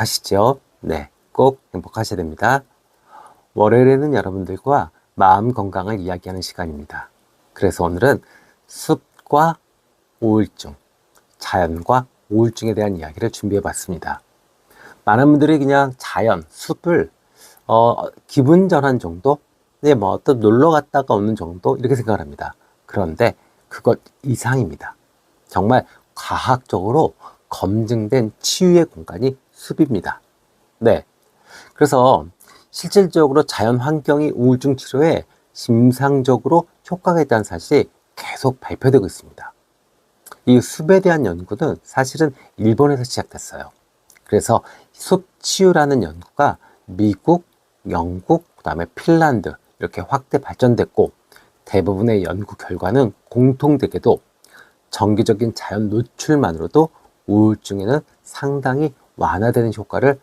행복하시죠? 네, 꼭 행복하셔야 됩니다. 월요일에는 여러분들과 마음 건강을 이야기하는 시간입니다. 그래서 오늘은 숲과 우울증, 자연과 우울증에 대한 이야기를 준비해 봤습니다. 많은 분들이 그냥 자연, 숲을 어, 기분 전환 정도? 네, 뭐 어떤 놀러 갔다가 오는 정도? 이렇게 생각을 합니다. 그런데 그것 이상입니다. 정말 과학적으로 검증된 치유의 공간이 숲입니다. 네. 그래서 실질적으로 자연 환경이 우울증 치료에 심상적으로 효과가 있다는 사실이 계속 발표되고 있습니다. 이 숲에 대한 연구는 사실은 일본에서 시작됐어요. 그래서 숲 치유라는 연구가 미국, 영국, 그 다음에 핀란드 이렇게 확대 발전됐고 대부분의 연구 결과는 공통되게도 정기적인 자연 노출만으로도 우울증에는 상당히 완화되는 효과를